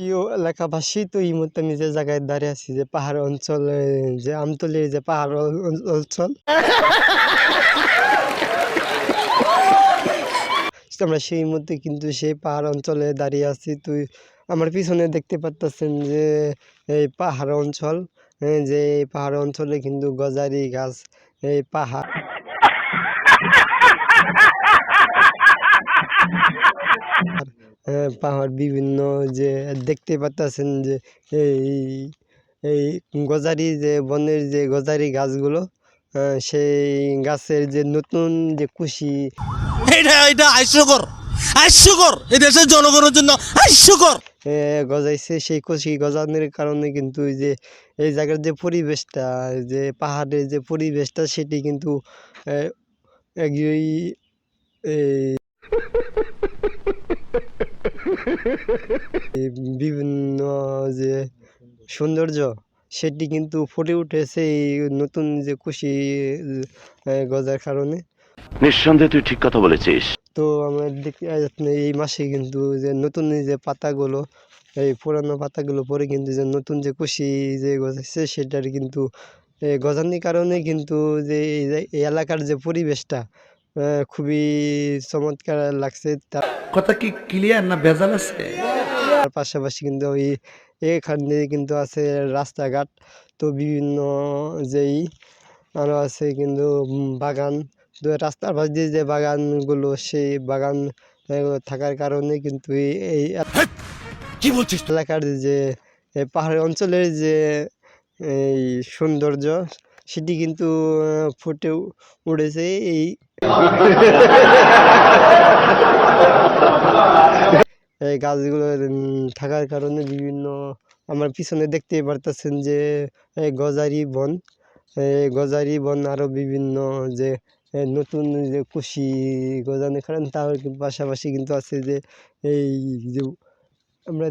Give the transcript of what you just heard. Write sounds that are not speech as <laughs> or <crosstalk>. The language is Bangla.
প্রিয় এলাকাবাসী তো এই মুহূর্তে আমি যে জায়গায় দাঁড়িয়ে আছি, যে পাহাড় অঞ্চলে, যে আমতলির যে পাহাড় অঞ্চল। আমরা সেই মুহূর্তে কিন্তু সেই পাহাড় অঞ্চলে দাঁড়িয়ে আছি। তুই আমার পিছনে দেখতে পারতেছেন যে এই পাহাড় অঞ্চল যে পাহাড় অঞ্চলে কিন্তু গজারি গাছ, এই পাহাড়। পাহাড় বিভিন্ন যে দেখতে পারতেছেন যে এই এই গজারি যে বনের যে গজারি গাছগুলো সেই গাছের যে নতুন যে কুশি। এটা এটা হাস্যকর হাস্যকর। এই দেশের জনগণের জন্য হাস্যকর। এ, গজাইছে সেই কুশি গজানোর কারণে কিন্তু এই যে এই জায়গার যে পরিবেশটা যে পাহাড়ের যে পরিবেশটা সেটি কিন্তু এই বিভিন্ন যে সৌন্দর্য সেটি কিন্তু ফুটে উঠেছে এই নতুন যে কুশি গজার কারণে। নিঃসন্দেহে তুই ঠিক কথা বলেছিস। তো আমার দেখি এই মাসে কিন্তু যে নতুন যে পাতাগুলো এই পুরানো পাতাগুলো পরে কিন্তু যে নতুন যে কুশি যে গজাচ্ছে সেটার কিন্তু গজানোর কারণে কিন্তু যে এই যে এই এলাকার যে পরিবেশটা খুবই চমৎকার লাগছে। তার কথা কি ক্লিয়ার না ভেজাল আছে? তার পাশাপাশি কিন্তু ওই এখানে কিন্তু আছে রাস্তাঘাট। তো বিভিন্ন যেই আরও আছে কিন্তু বাগান। তো রাস্তার পাশ দিয়ে যে বাগানগুলো সেই বাগান থাকার কারণে কিন্তু এই এই কি বলছিস এলাকার যে পাহাড়ি অঞ্চলের যে এই সৌন্দর্য সেটি কিন্তু ফুটে উঠেছে এই <laughs> এই গাছগুলো থাকার কারণে বিভিন্ন আমার পিছনে দেখতে পারতেছেন যে গজারি বন গজারি বন আরও বিভিন্ন যে নতুন যে কুশি গজানোর কারণ তার পাশাপাশি কিন্তু আছে যে, এই যে, আমরা